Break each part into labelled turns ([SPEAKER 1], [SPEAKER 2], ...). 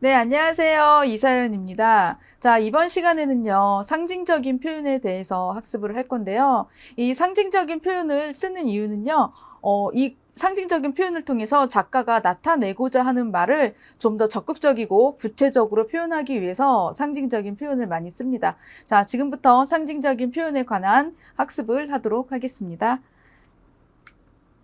[SPEAKER 1] 네, 안녕하세요. 이사연입니다. 자, 이번 시간에는요, 상징적인 표현에 대해서 학습을 할 건데요. 이 상징적인 표현을 쓰는 이유는요, 어, 이 상징적인 표현을 통해서 작가가 나타내고자 하는 말을 좀 더 적극적이고 구체적으로 표현하기 위해서 상징적인 표현을 많이 씁니다. 자, 지금부터 상징적인 표현에 관한 학습을 하도록 하겠습니다.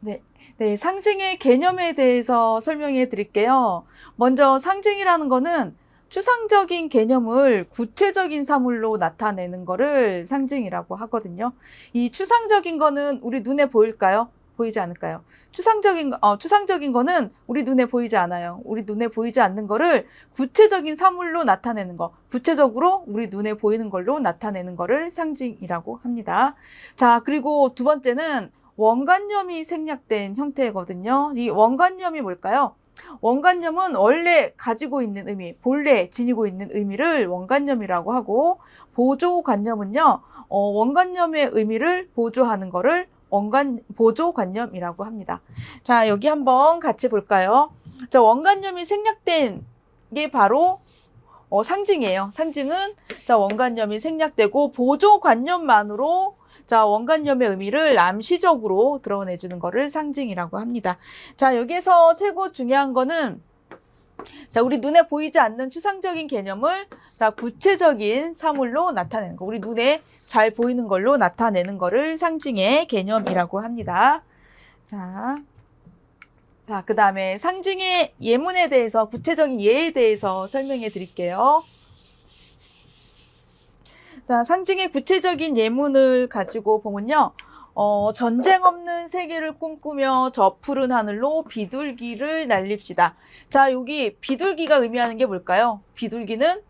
[SPEAKER 1] 네. 네, 상징의 개념에 대해서 설명해 드릴게요. 먼저 상징이라는 거는 추상적인 개념을 구체적인 사물로 나타내는 거를 상징이라고 하거든요. 이 추상적인 거는 우리 눈에 보일까요? 보이지 않을까요? 추상적인 거- 어, 추상적인 거는 우리 눈에 보이지 않아요. 우리 눈에 보이지 않는 거를 구체적인 사물로 나타내는 거, 구체적으로 우리 눈에 보이는 걸로 나타내는 거를 상징이라고 합니다. 자, 그리고 두 번째는 원관념이 생략된 형태거든요. 이 원관념이 뭘까요? 원관념은 원래 가지고 있는 의미, 본래 지니고 있는 의미를 원관념이라고 하고 보조관념은요, 어, 원관념의 의미를 보조하는 거를 원관 보조관념이라고 합니다. 자, 여기 한번 같이 볼까요? 자, 원관념이 생략된 게 바로 어, 상징이에요. 상징은 자, 원관념이 생략되고 보조관념만으로 자, 원관념의 의미를 암시적으로 드러내 주는 것을 상징이라고 합니다. 자, 여기서 최고 중요한 거는 자, 우리 눈에 보이지 않는 추상적인 개념을 자, 구체적인 사물로 나타내는 거. 우리 눈에 잘 보이는 걸로 나타내는 거를 상징의 개념이라고 합니다. 자. 자, 그 다음에 상징의 예문에 대해서, 구체적인 예에 대해서 설명해 드릴게요. 자, 상징의 구체적인 예문을 가지고 보면요. 어, 전쟁 없는 세계를 꿈꾸며 저 푸른 하늘로 비둘기를 날립시다. 자, 여기 비둘기가 의미하는 게 뭘까요? 비둘기는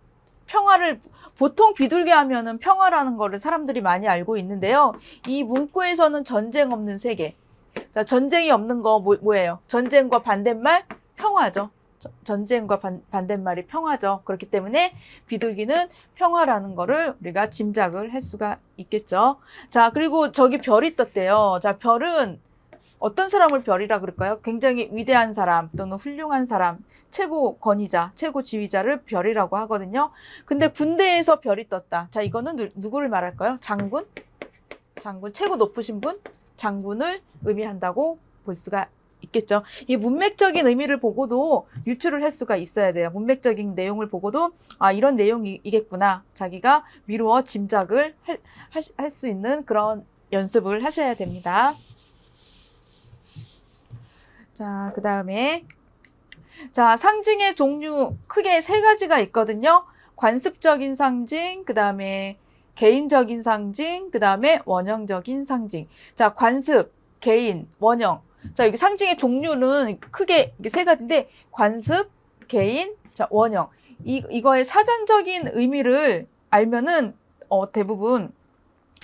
[SPEAKER 1] 평화를, 보통 비둘기 하면은 평화라는 거를 사람들이 많이 알고 있는데요. 이 문구에서는 전쟁 없는 세계. 자, 전쟁이 없는 거 뭐, 뭐예요? 전쟁과 반대말 평화죠. 저- 전쟁과 반, 반대말이 평화죠. 그렇기 때문에 비둘기는 평화라는 거를 우리가 짐작을 할 수가 있겠죠. 자, 그리고 저기 별이 떴대요. 자, 별은 어떤 사람을 별이라 그럴까요? 굉장히 위대한 사람 또는 훌륭한 사람, 최고 권위자, 최고 지휘자를 별이라고 하거든요. 근데 군대에서 별이 떴다. 자, 이거는 누, 누구를 말할까요? 장군? 장군, 최고 높으신 분? 장군을 의미한다고 볼 수가 있겠죠. 이 문맥적인 의미를 보고도 유추를 할 수가 있어야 돼요. 문맥적인 내용을 보고도 아 이런 내용이겠구나. 자기가 미루어 짐작을 할 수 있는 그런 연습을 하셔야 됩니다. 자, 그 다음에 자 상징의 종류 크게 세 가지가 있거든요. 관습적인 상징, 그 다음에 개인적인 상징, 그 다음에 원형적인 상징. 자, 관습, 개인, 원형. 자, 여기 상징의 종류는 크게 세 가지인데, 관습, 개인, 자, 원형. 이, 이거의 사전적인 의미를 알면은, 어, 대부분,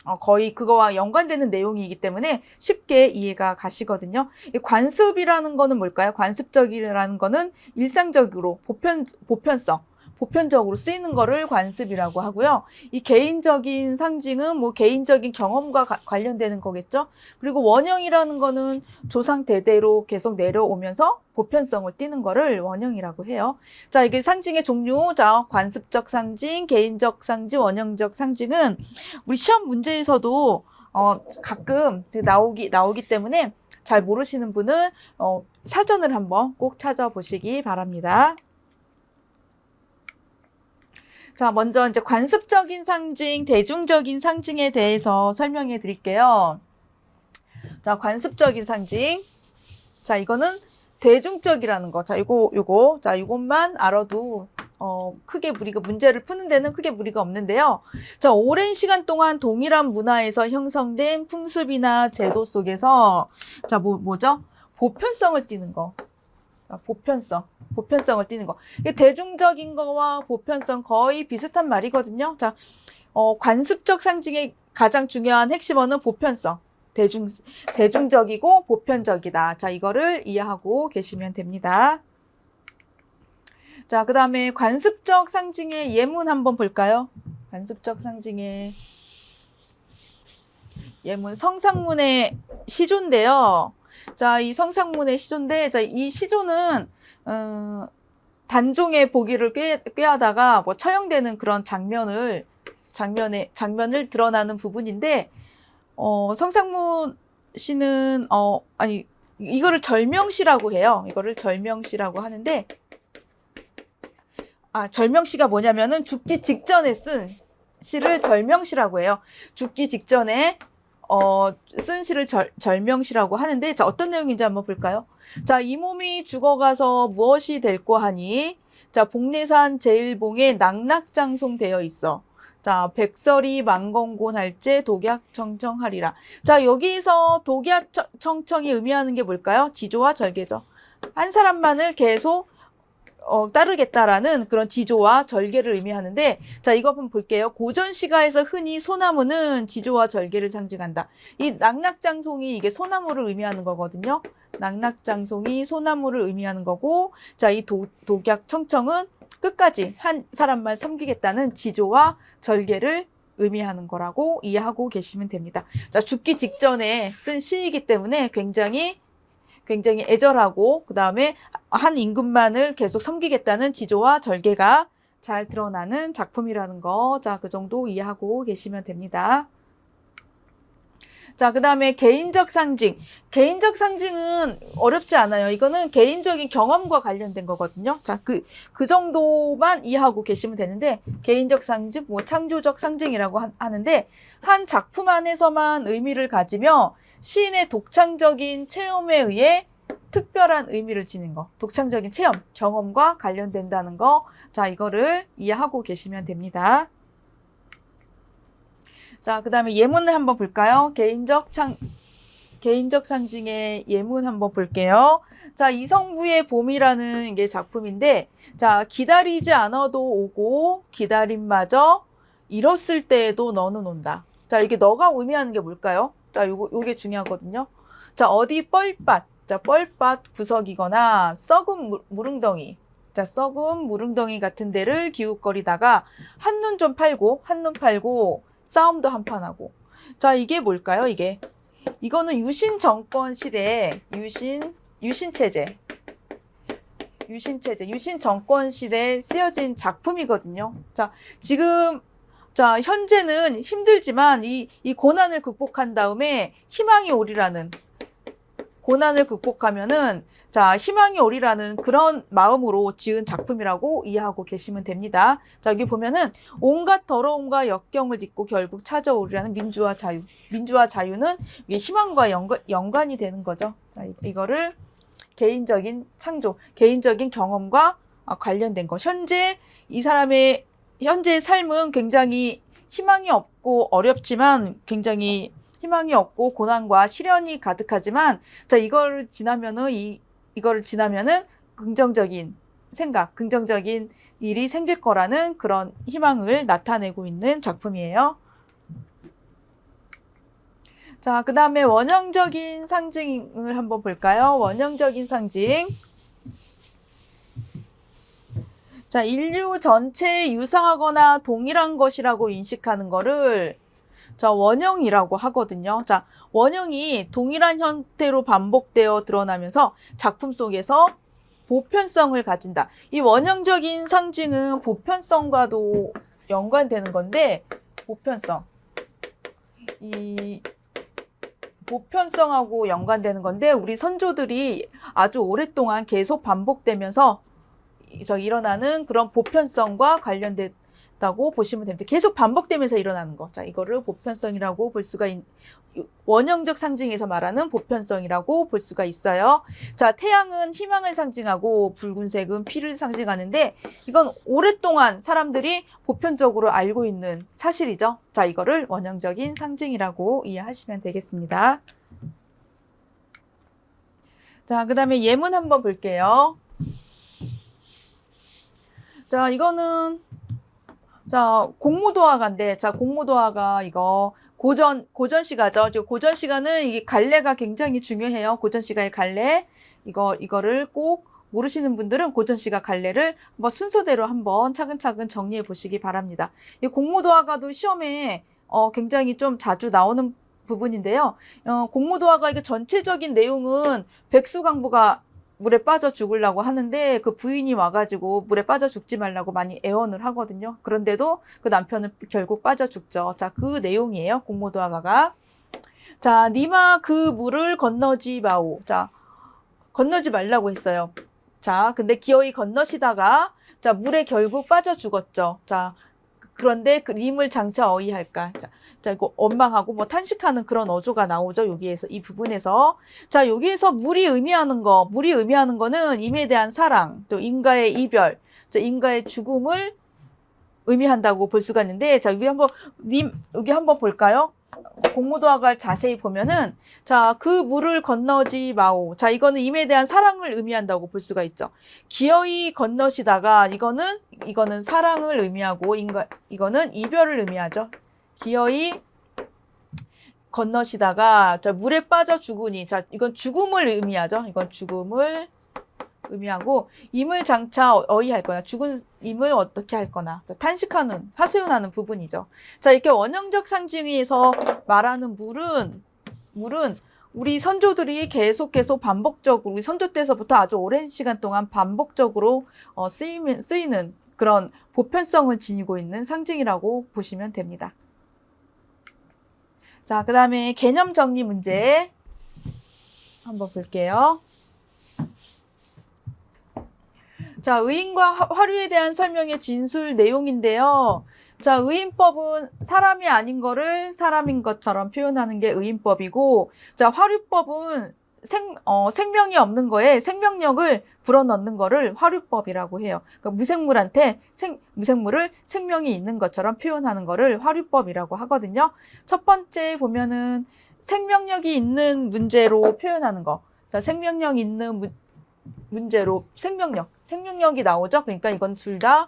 [SPEAKER 1] 어, 거의 그거와 연관되는 내용이기 때문에 쉽게 이해가 가시거든요. 이 관습이라는 거는 뭘까요? 관습적이라는 거는 일상적으로 보편, 보편성. 보편적으로 쓰이는 거를 관습이라고 하고요. 이 개인적인 상징은 뭐 개인적인 경험과 가- 관련되는 거겠죠. 그리고 원형이라는 거는 조상 대대로 계속 내려오면서 보편성을 띠는 거를 원형이라고 해요. 자, 이게 상징의 종류. 자, 관습적 상징, 개인적 상징, 원형적 상징은 우리 시험 문제에서도 어, 가끔 나오기 나오기 때문에 잘 모르시는 분은 어, 사전을 한번 꼭 찾아보시기 바랍니다. 자, 먼저 이제 관습적인 상징, 대중적인 상징에 대해서 설명해 드릴게요. 자, 관습적인 상징. 자, 이거는 대중적이라는 거. 자, 이거, 요거. 자, 이것만 알아도, 어, 크게 무리가, 문제를 푸는 데는 크게 무리가 없는데요. 자, 오랜 시간 동안 동일한 문화에서 형성된 풍습이나 제도 속에서, 자, 뭐, 뭐죠? 보편성을 띠는 거. 자, 보편성. 보편성을 띠는 거. 이게 대중적인 거와 보편성 거의 비슷한 말이거든요. 자, 어, 관습적 상징의 가장 중요한 핵심어는 보편성. 대중, 대중적이고 보편적이다. 자, 이거를 이해하고 계시면 됩니다. 자, 그 다음에 관습적 상징의 예문 한번 볼까요? 관습적 상징의 예문 성상문의 시조인데요. 자, 이 성상문의 시조인데, 자, 이 시조는, 어, 단종의 보기를 꾀, 꾀하다가 뭐 처형되는 그런 장면을 장면에 장면을 드러나는 부분인데 어, 성상무 씨는 어 아니 이거를 절명시라고 해요. 이거를 절명시라고 하는데 아 절명시가 뭐냐면은 죽기 직전에 쓴 시를 절명시라고 해요. 죽기 직전에 어, 쓴 시를 절, 절명시라고 하는데 자 어떤 내용인지 한번 볼까요? 자 이 몸이 죽어가서 무엇이 될꼬 하니 자 복례산 제일봉에 낙낙장송되어 있어. 자, 백설이 만건곤 할제 독약 청청하리라. 자, 여기서 독약 청- 청청이 의미하는 게 뭘까요? 지조와 절개죠. 한 사람만을 계속 어, 따르겠다라는 그런 지조와 절개를 의미하는데, 자, 이거 한번 볼게요. 고전 시가에서 흔히 소나무는 지조와 절개를 상징한다. 이 낙낙장송이 이게 소나무를 의미하는 거거든요. 낙낙장송이 소나무를 의미하는 거고, 자, 이 도, 독약 청청은 끝까지 한 사람만 섬기겠다는 지조와 절개를 의미하는 거라고 이해하고 계시면 됩니다. 자, 죽기 직전에 쓴 시이기 때문에 굉장히 굉장히 애절하고 그다음에 한 임금만을 계속 섬기겠다는 지조와 절개가 잘 드러나는 작품이라는 거. 자, 그 정도 이해하고 계시면 됩니다. 자, 그 다음에 개인적 상징. 개인적 상징은 어렵지 않아요. 이거는 개인적인 경험과 관련된 거거든요. 자, 그, 그 정도만 이해하고 계시면 되는데, 개인적 상징, 뭐 창조적 상징이라고 하, 하는데, 한 작품 안에서만 의미를 가지며 시인의 독창적인 체험에 의해 특별한 의미를 지닌 거. 독창적인 체험, 경험과 관련된다는 거. 자, 이거를 이해하고 계시면 됩니다. 자, 그 다음에 예문을 한번 볼까요? 개인적 창, 개인적 상징의 예문 한번 볼게요. 자, 이성부의 봄이라는 게 작품인데, 자, 기다리지 않아도 오고, 기다림마저 잃었을 때에도 너는 온다. 자, 이게 너가 의미하는 게 뭘까요? 자, 요거, 요게 중요하거든요. 자, 어디 뻘밭, 자, 뻘밭 구석이거나 썩은 무- 무릉덩이, 자, 썩은 무릉덩이 같은 데를 기웃거리다가 한눈 좀 팔고, 한눈 팔고, 싸움도 한판 하고. 자, 이게 뭘까요, 이게? 이거는 유신 정권 시대에 유신, 유신 체제. 유신 체제, 유신 정권 시대에 쓰여진 작품이거든요. 자, 지금, 자, 현재는 힘들지만 이, 이 고난을 극복한 다음에 희망이 오리라는 고난을 극복하면은 자, 희망이 오리라는 그런 마음으로 지은 작품이라고 이해하고 계시면 됩니다. 자, 여기 보면은 온갖 더러움과 역경을 딛고 결국 찾아오리라는 민주화 자유. 민주화 자유는 이게 희망과 연관, 연관이 되는 거죠. 자, 이- 이거를 개인적인 창조, 개인적인 경험과 아, 관련된 거. 현재 이 사람의 현재의 삶은 굉장히 희망이 없고 어렵지만 굉장히 희망이 없고 고난과 시련이 가득하지만 자 이걸 지나면은 이 이거를 지나면은 긍정적인 생각, 긍정적인 일이 생길 거라는 그런 희망을 나타내고 있는 작품이에요. 자, 그 다음에 원형적인 상징을 한번 볼까요? 원형적인 상징. 자, 인류 전체에 유사하거나 동일한 것이라고 인식하는 거를 자, 원형이라고 하거든요. 자, 원형이 동일한 형태로 반복되어 드러나면서 작품 속에서 보편성을 가진다. 이 원형적인 상징은 보편성과도 연관되는 건데, 보편성. 이 보편성하고 연관되는 건데, 우리 선조들이 아주 오랫동안 계속 반복되면서 이- 저 일어나는 그런 보편성과 관련됐다고 보시면 됩니다. 계속 반복되면서 일어나는 거. 자, 이거를 보편성이라고 볼 수가 있, 원형적 상징에서 말하는 보편성이라고 볼 수가 있어요. 자, 태양은 희망을 상징하고 붉은색은 피를 상징하는데 이건 오랫동안 사람들이 보편적으로 알고 있는 사실이죠. 자, 이거를 원형적인 상징이라고 이해하시면 되겠습니다. 자, 그 다음에 예문 한번 볼게요. 자, 이거는 자, 공무도화가인데 자, 공무도화가 이거 고전 고전 시가죠. 저 고전 시가는 이게 갈래가 굉장히 중요해요. 고전 시가의 갈래. 이거 이거를 꼭 모르시는 분들은 고전 시가 갈래를 한번 순서대로 한번 차근차근 정리해 보시기 바랍니다. 이 공무도화가도 시험에 어 굉장히 좀 자주 나오는 부분인데요. 어 공무도화가 이게 전체적인 내용은 백수강부가 물에 빠져 죽으려고 하는데 그 부인이 와가지고 물에 빠져 죽지 말라고 많이 애원을 하거든요. 그런데도 그 남편은 결국 빠져 죽죠. 자, 그 내용이에요. 공모도화가가. 자, 니마 그 물을 건너지 마오. 자, 건너지 말라고 했어요. 자, 근데 기어이 건너시다가 자, 물에 결국 빠져 죽었죠. 자, 그런데 그 림을 장차 어이할까? 자, 자, 이거 원망하고 뭐 탄식하는 그런 어조가 나오죠. 여기에서 이 부분에서. 자, 여기에서 물이 의미하는 거, 물이 의미하는 거는 임에 대한 사랑, 또 인과의 이별, 저 인과의 죽음을 의미한다고 볼 수가 있는데 자, 여기 한번 님 여기 한번 볼까요? 공무도학을 자세히 보면은 자, 그 물을 건너지 마오. 자, 이거는 임에 대한 사랑을 의미한다고 볼 수가 있죠. 기어이 건너시다가 이거는 이거는 사랑을 의미하고 인가 이거는 이별을 의미하죠. 기어이 건너시다가 자, 물에 빠져 죽으니 자, 이건 죽음을 의미하죠. 이건 죽음을 의미하고 임을 장차 어이할 거나 죽은 임을 어떻게 할 거나 자, 탄식하는 하소연하는 부분이죠. 자 이렇게 원형적 상징에서 말하는 물은 물은 우리 선조들이 계속해서 반복적으로 우리 선조 때서부터 아주 오랜 시간 동안 반복적으로 어, 쓰이는, 쓰이는 그런 보편성을 지니고 있는 상징이라고 보시면 됩니다. 자, 그 다음에 개념 정리 문제 한번 볼게요. 자, 의인과 화- 화류에 대한 설명의 진술 내용인데요. 자, 의인법은 사람이 아닌 거를 사람인 것처럼 표현하는 게 의인법이고, 자, 화류법은 생, 어, 생명이 없는 거에 생명력을 불어넣는 거를 화류법이라고 해요. 그러니까 무생물한테 생, 무생물을 생명이 있는 것처럼 표현하는 거를 화류법이라고 하거든요. 첫 번째 보면은 생명력이 있는 문제로 표현하는 거. 자, 생명력 있는 문, 문제로 생명력, 생명력이 나오죠. 그러니까 이건 둘 다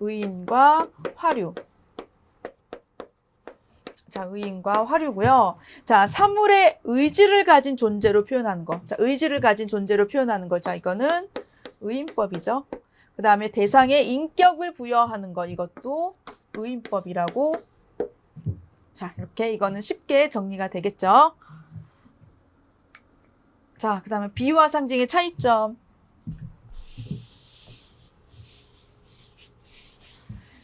[SPEAKER 1] 의인과 화류. 자, 의인과 화류고요. 자, 사물의 의지를 가진 존재로 표현하는 거. 자, 의지를 가진 존재로 표현하는 거. 자, 이거는 의인법이죠. 그 다음에 대상에 인격을 부여하는 거. 이것도 의인법이라고. 자, 이렇게 이거는 쉽게 정리가 되겠죠. 자, 그 다음에 비유와 상징의 차이점.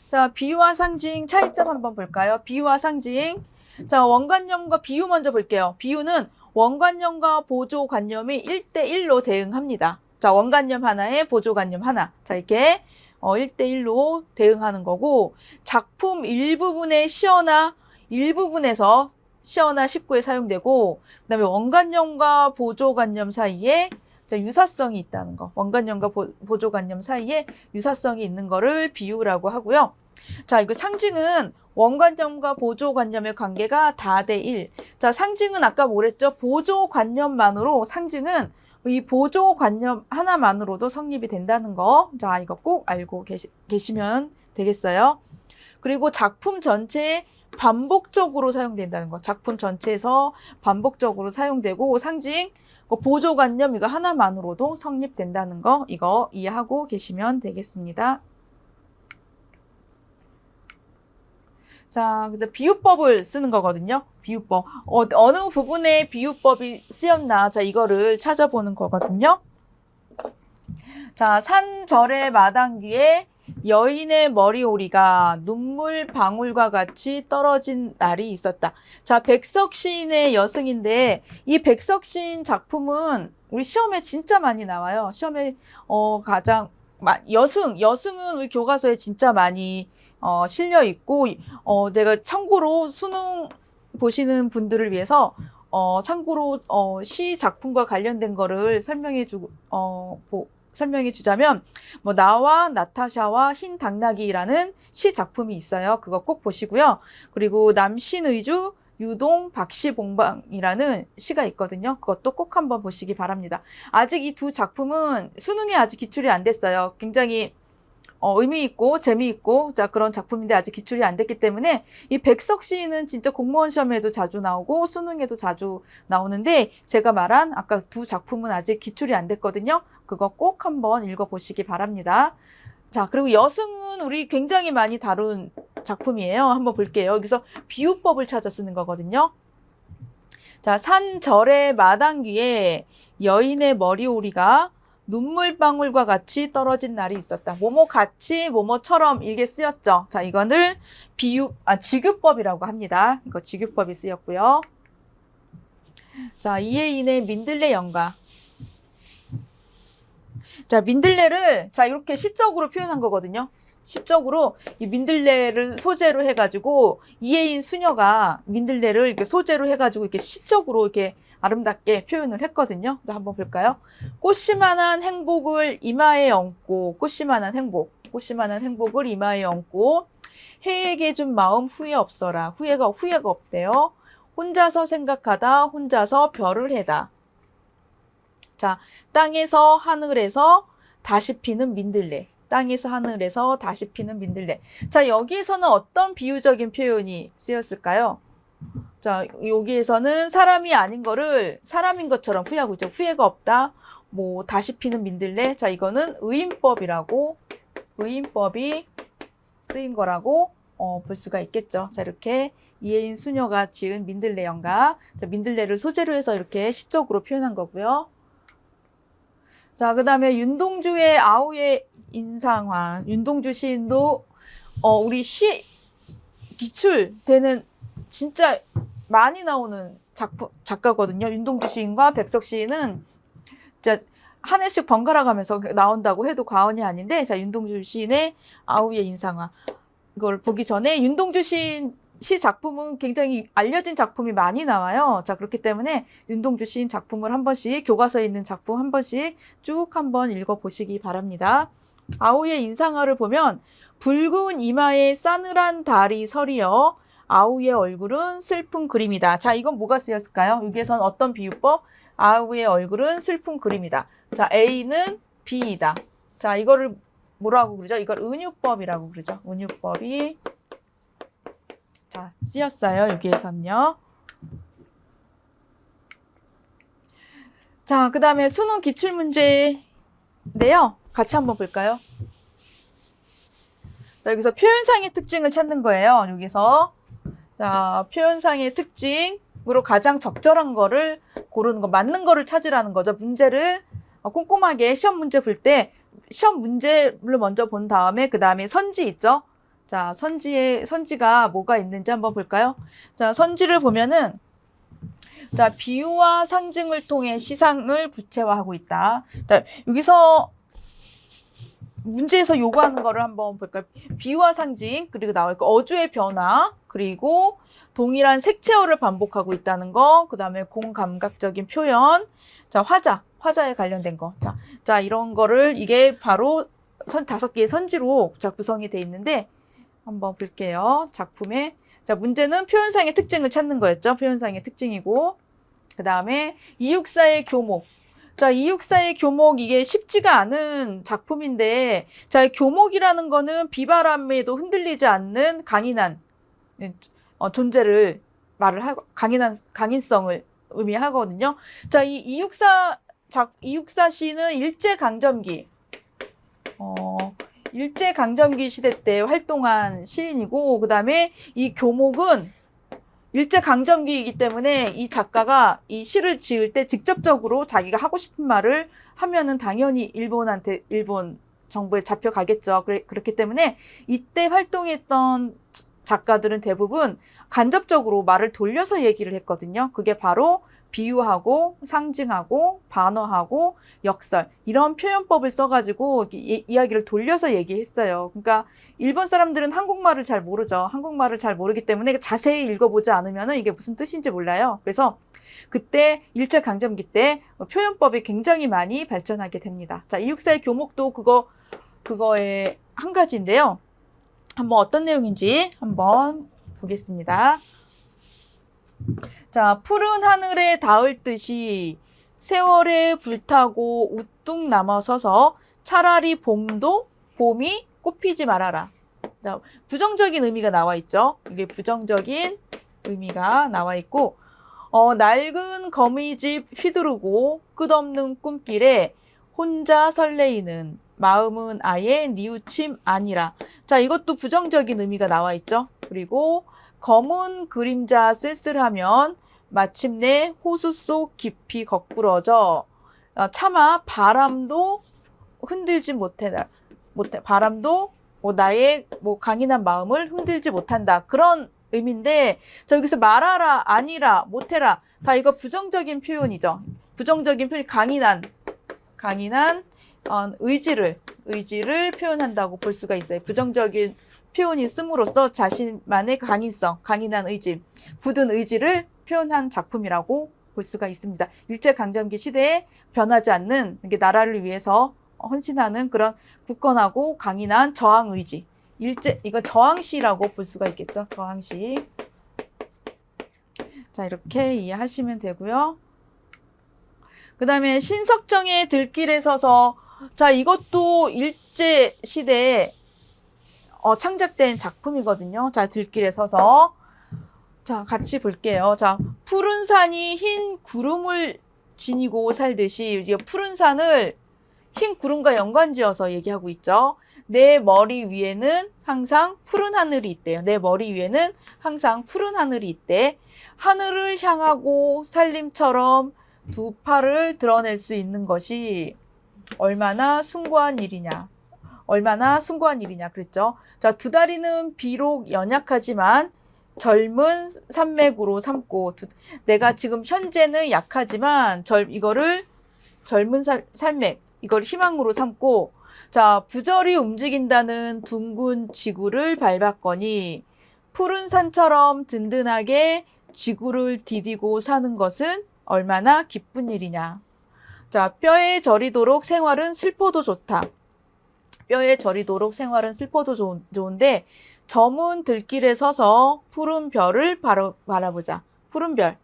[SPEAKER 1] 자, 비유와 상징 차이점 한번 볼까요? 비유와 상징. 자, 원관념과 비유 먼저 볼게요. 비유는 원관념과 보조관념이 1대1로 대응합니다. 자, 원관념 하나에 보조관념 하나. 자, 이렇게 어, 1대1로 대응하는 거고, 작품 일부분의 시어나 일부분에서 시어나 식구에 사용되고, 그 다음에 원관념과 보조관념 사이에 자, 유사성이 있다는 거. 원관념과 보, 보조관념 사이에 유사성이 있는 거를 비유라고 하고요. 자, 이거 상징은 원관념과 보조관념의 관계가 다대 1. 자, 상징은 아까 뭐랬죠? 보조관념만으로 상징은 이 보조관념 하나만으로도 성립이 된다는 거. 자, 이거 꼭 알고 계시, 계시면 되겠어요. 그리고 작품 전체에 반복적으로 사용된다는 거. 작품 전체에서 반복적으로 사용되고 상징 그 보조관념 이거 하나만으로도 성립된다는 거 이거 이해하고 계시면 되겠습니다. 자, 근데 비유법을 쓰는 거거든요. 비유법. 어, 어느 부분에 비유법이 쓰였나. 자, 이거를 찾아보는 거거든요. 자, 산절의 마당귀에 여인의 머리오리가 눈물 방울과 같이 떨어진 날이 있었다. 자, 백석 시인의 여승인데 이 백석 시인 작품은 우리 시험에 진짜 많이 나와요. 시험에 어 가장 마- 여승 여승은 우리 교과서에 진짜 많이 어 실려 있고 어 내가 참고로 수능 보시는 분들을 위해서 어 참고로 어 시 작품과 관련된 거를 설명해 주고 어 보, 설명해 주자면 뭐 나와 나타샤와 흰 당나귀라는 시 작품이 있어요. 그거 꼭 보시고요. 그리고 남신의주 유동 박시봉방이라는 시가 있거든요. 그것도 꼭 한번 보시기 바랍니다. 아직 이 두 작품은 수능에 아직 기출이 안 됐어요. 굉장히 어, 의미 있고 재미있고 자 그런 작품인데 아직 기출이 안 됐기 때문에 이 백석 시인은 진짜 공무원 시험에도 자주 나오고 수능에도 자주 나오는데 제가 말한 아까 두 작품은 아직 기출이 안 됐거든요. 그거 꼭 한번 읽어보시기 바랍니다. 자 그리고 여승은 우리 굉장히 많이 다룬 작품이에요. 한번 볼게요. 여기서 비유법을 찾아 쓰는 거거든요. 자 산절의 마당귀에 여인의 머리오리가 눈물방울과 같이 떨어진 날이 있었다. 뭐뭐 같이 뭐뭐처럼 이게 쓰였죠. 자, 이거를 비유 아 직유법이라고 합니다. 이거 직유법이 쓰였고요. 자, 이해인의 민들레 연가. 자, 민들레를 자, 이렇게 시적으로 표현한 거거든요. 시적으로 이 민들레를 소재로 해가지고 이해인 수녀가 민들레를 이렇게 소재로 해가지고 이렇게 시적으로 이렇게 아름답게 표현을 했거든요. 자, 한번 볼까요? 꽃이만한 행복을 이마에 얹고 꽃이만한 행복, 꽃이만한 행복을 이마에 얹고 해에게 준 마음 후회 없어라. 후회가 후회가 없대요. 혼자서 생각하다 혼자서 별을 해다. 자, 땅에서 하늘에서 다시 피는 민들레. 땅에서 하늘에서 다시 피는 민들레. 자, 여기에서는 어떤 비유적인 표현이 쓰였을까요? 자, 여기에서는 사람이 아닌 거를 사람인 것처럼 후회하고 있죠. 후회가 없다. 뭐, 다시 피는 민들레. 자, 이거는 의인법이라고, 의인법이 쓰인 거라고, 어, 볼 수가 있겠죠. 자, 이렇게 이혜인 수녀가 지은 민들레 연가. 자, 민들레를 소재로 해서 이렇게 시적으로 표현한 거고요. 자, 그 다음에 윤동주의 아우의 인상화. 윤동주 시인도, 어, 우리 시, 기출되는 진짜 많이 나오는 작품, 작가거든요. 윤동주 시인과 백석 시인은 진짜 한 해씩 번갈아 가면서 나온다고 해도 과언이 아닌데, 자, 윤동주 시인의 아우의 인상화. 이걸 보기 전에 윤동주 시인 시 작품은 굉장히 알려진 작품이 많이 나와요. 자, 그렇기 때문에 윤동주 시인 작품을 한 번씩, 교과서에 있는 작품 한 번씩 쭉 한번 읽어 보시기 바랍니다. 아우의 인상화를 보면 붉은 이마에 싸늘한 달이 서리어 아우의 얼굴은 슬픈 그림이다. 자, 이건 뭐가 쓰였을까요? 여기에선 어떤 비유법? 아우의 얼굴은 슬픈 그림이다. 자, A는 B이다. 자, 이거를 뭐라고 그러죠? 이걸 은유법이라고 그러죠. 은유법이 자, 쓰였어요. 여기에선요. 자, 그 다음에 수능 기출문제인데요. 같이 한번 볼까요? 자, 여기서 표현상의 특징을 찾는 거예요. 여기서. 자, 표현상의 특징으로 가장 적절한 거를 고르는 거, 맞는 거를 찾으라는 거죠. 문제를 꼼꼼하게 시험 문제 풀때 시험 문제를 먼저 본 다음에 그 다음에 선지 있죠? 자, 선지에, 선지가 뭐가 있는지 한번 볼까요? 자, 선지를 보면은 자, 비유와 상징을 통해 시상을 구체화하고 있다. 자, 여기서 문제에서 요구하는 거를 한번 볼까요? 비유와 상징, 그리고 나와 있고 어조의 변화, 그리고 동일한 색채어를 반복하고 있다는 거, 그 다음에 공감각적인 표현, 자, 화자, 화자에 관련된 거. 자, 자, 이런 거를 이게 바로 선, 다섯 개의 선지로 자, 구성이 돼 있는데, 한번 볼게요. 작품에. 자, 문제는 표현상의 특징을 찾는 거였죠. 표현상의 특징이고. 그 다음에 이육사의 교목. 자, 이육사의 교목 이게 쉽지가 않은 작품인데, 자, 교목이라는 거는 비바람에도 흔들리지 않는 강인한 어, 존재를 말을 하고, 강인한, 강인성을 의미하거든요. 자, 이 이육사, 작, 이육사 시는 일제 강점기, 어, 일제 강점기 시대 때 활동한 시인이고, 그 다음에 이 교목은 일제 강점기이기 때문에 이 작가가 이 시를 지을 때 직접적으로 자기가 하고 싶은 말을 하면은 당연히 일본한테, 일본 정부에 잡혀가겠죠. 그래, 그렇기 때문에 이때 활동했던 작가들은 대부분 간접적으로 말을 돌려서 얘기를 했거든요. 그게 바로 비유하고 상징하고 반어하고 역설 이런 표현법을 써가지고 이, 이야기를 돌려서 얘기했어요. 그러니까 일본 사람들은 한국말을 잘 모르죠. 한국말을 잘 모르기 때문에 자세히 읽어보지 않으면 이게 무슨 뜻인지 몰라요. 그래서 그때 일제 강점기 때 표현법이 굉장히 많이 발전하게 됩니다. 자 이육사의 교목도 그거 그거의 한 가지인데요. 한번 어떤 내용인지 한번 보겠습니다. 자, 푸른 하늘에 닿을 듯이 세월에 불타고 우뚝 남아서서 차라리 봄도 봄이 꽃피지 말아라. 자, 부정적인 의미가 나와 있죠. 이게 부정적인 의미가 나와 있고, 어, 낡은 거미집 휘두르고 끝없는 꿈길에 혼자 설레이는 마음은 아예 니우침 아니라. 자, 이것도 부정적인 의미가 나와 있죠. 그리고 검은 그림자 쓸쓸하면 마침내 호수 속 깊이 거꾸러져. 어, 차마 바람도 흔들지 못해 못해. 바람도 뭐 나의 뭐 강인한 마음을 흔들지 못한다. 그런 의미인데 저 여기서 말하라 아니라 못해라. 다 이거 부정적인 표현이죠. 부정적인 표현 강인한 강인한 어, 의지를 의지를 표현한다고 볼 수가 있어요. 부정적인 표현이 씀으로써 자신만의 강인성 강인한 의지 굳은 의지를 표현한 작품이라고 볼 수가 있습니다 일제 강점기 시대에 변하지 않는 나라를 위해서 헌신하는 그런 굳건하고 강인한 저항 의지. 일제 이거 저항시라고 볼 수가 있겠죠. 저항시. 자, 이렇게 이해하시면 되고요. 그다음에 신석정의 들길에 서서 자, 이것도 일제 시대에 어, 창작된 작품이거든요. 자, 들길에 서서 자, 같이 볼게요. 자, 푸른 산이 흰 구름을 지니고 살듯이 이 푸른 산을 흰 구름과 연관지어서 얘기하고 있죠. 내 머리 위에는 항상 푸른 하늘이 있대요. 내 머리 위에는 항상 푸른 하늘이 있대. 하늘을 향하고 살림처럼 두 팔을 드러낼 수 있는 것이 얼마나 숭고한 일이냐. 얼마나 숭고한 일이냐 그랬죠. 자, 두 다리는 비록 연약하지만 젊은 산맥으로 삼고 두, 내가 지금 현재는 약하지만 절 이거를 젊은 살, 산맥 이걸 희망으로 삼고 자 부절히 움직인다는 둥근 지구를 밟았거니 푸른 산처럼 든든하게 지구를 디디고 사는 것은 얼마나 기쁜 일이냐. 자 뼈에 저리도록 생활은 슬퍼도 좋다. 뼈에 저리도록 생활은 슬퍼도 좋은, 좋은데 저문 들길에 서서 푸른 별을 바라, 바라보자. 푸른 별.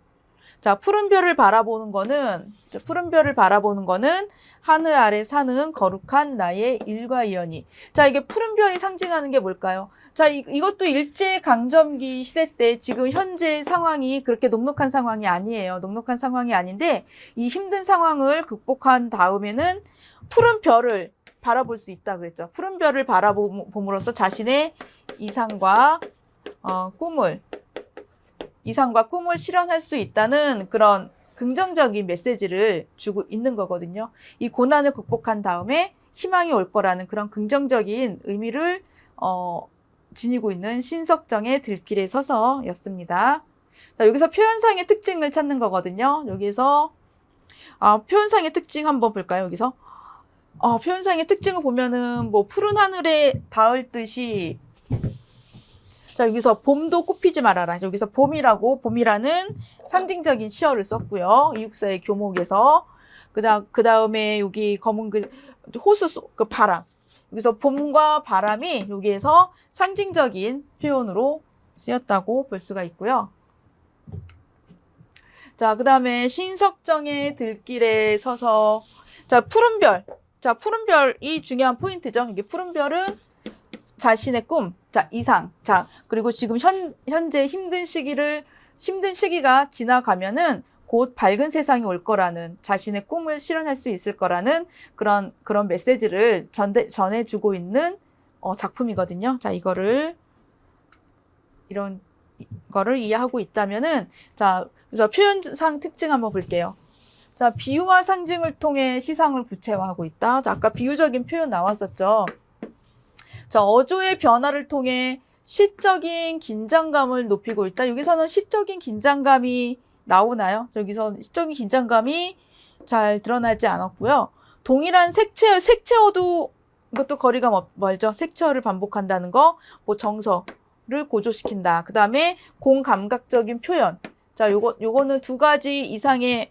[SPEAKER 1] 자, 푸른 별을 바라보는 거는, 자, 푸른 별을 바라보는 거는 하늘 아래 사는 거룩한 나의 일과이언이. 자, 이게 푸른 별이 상징하는 게 뭘까요? 자, 이, 이것도 일제 강점기 시대 때 지금 현재 상황이 그렇게 녹록한 상황이 아니에요. 녹록한 상황이 아닌데 이 힘든 상황을 극복한 다음에는 푸른 별을 바라볼 수 있다 그랬죠. 푸른 별을 바라봄으로써 자신의 이상과 어, 꿈을 이상과 꿈을 실현할 수 있다는 그런 긍정적인 메시지를 주고 있는 거거든요. 이 고난을 극복한 다음에 희망이 올 거라는 그런 긍정적인 의미를 어, 지니고 있는 신석정의 들길에 서서였습니다. 자, 여기서 표현상의 특징을 찾는 거거든요. 여기서 아, 표현상의 특징 한번 볼까요? 여기서 어, 표현상의 특징을 보면은 뭐 푸른 하늘에 닿을 듯이 자, 여기서 봄도 꽃피지 말아라. 여기서 봄이라고, 봄이라는 상징적인 시어를 썼고요. 이육사의 교목에서. 그 다음, 그 다음에 여기 검은 그 호수, 속, 그 바람. 여기서 봄과 바람이 여기에서 상징적인 표현으로 쓰였다고 볼 수가 있고요. 자, 그 다음에 신석정의 들길에 서서, 자, 푸른 별. 자, 푸른 별이 중요한 포인트죠. 이게 푸른 별은 자신의 꿈, 자, 이상. 자, 그리고 지금 현, 현재 힘든 시기를, 힘든 시기가 지나가면은 곧 밝은 세상이 올 거라는 자신의 꿈을 실현할 수 있을 거라는 그런, 그런 메시지를 전대, 전해주고 있는 어, 작품이거든요. 자, 이거를, 이런 거를 이해하고 있다면은, 자, 그래서 표현상 특징 한번 볼게요. 자, 비유와 상징을 통해 시상을 구체화하고 있다. 자, 아까 비유적인 표현 나왔었죠. 자, 어조의 변화를 통해 시적인 긴장감을 높이고 있다. 여기서는 시적인 긴장감이 나오나요? 여기서 시적인 긴장감이 잘 드러나지 않았고요. 동일한 색채, 색채어도 이것도 거리가 멀- 멀죠. 색채어를 반복한다는 거, 뭐 정서를 고조시킨다. 그 다음에 공감각적인 표현. 자, 요거, 요거는 두 가지 이상의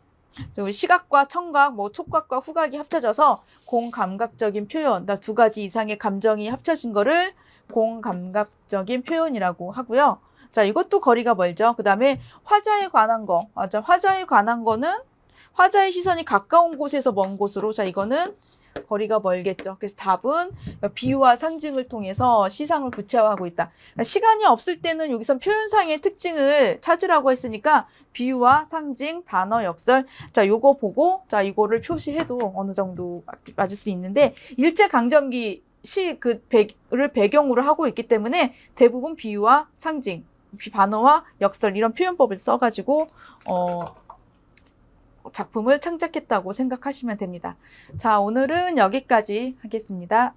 [SPEAKER 1] 시각과 청각, 뭐 촉각과 후각이 합쳐져서 공감각적인 표현, 나두 가지 이상의 감정이 합쳐진 거를 공감각적인 표현이라고 하고요. 자, 이것도 거리가 멀죠. 그 다음에 화자에 관한 거. 맞아. 화자에 관한 거는 화자의 시선이 가까운 곳에서 먼 곳으로. 자, 이거는 거리가 멀겠죠. 그래서 답은 비유와 상징을 통해서 시상을 구체화하고 있다. 시간이 없을 때는 여기서 표현상의 특징을 찾으라고 했으니까 비유와 상징, 반어, 역설. 자, 요거 보고 자, 이거를 표시해도 어느 정도 맞을 수 있는데 일제 강점기 시그 배를 배경으로 하고 있기 때문에 대부분 비유와 상징, 비- 반어와 역설 이런 표현법을 써가지고 어 작품을 창작했다고 생각하시면 됩니다. 자, 오늘은 여기까지 하겠습니다.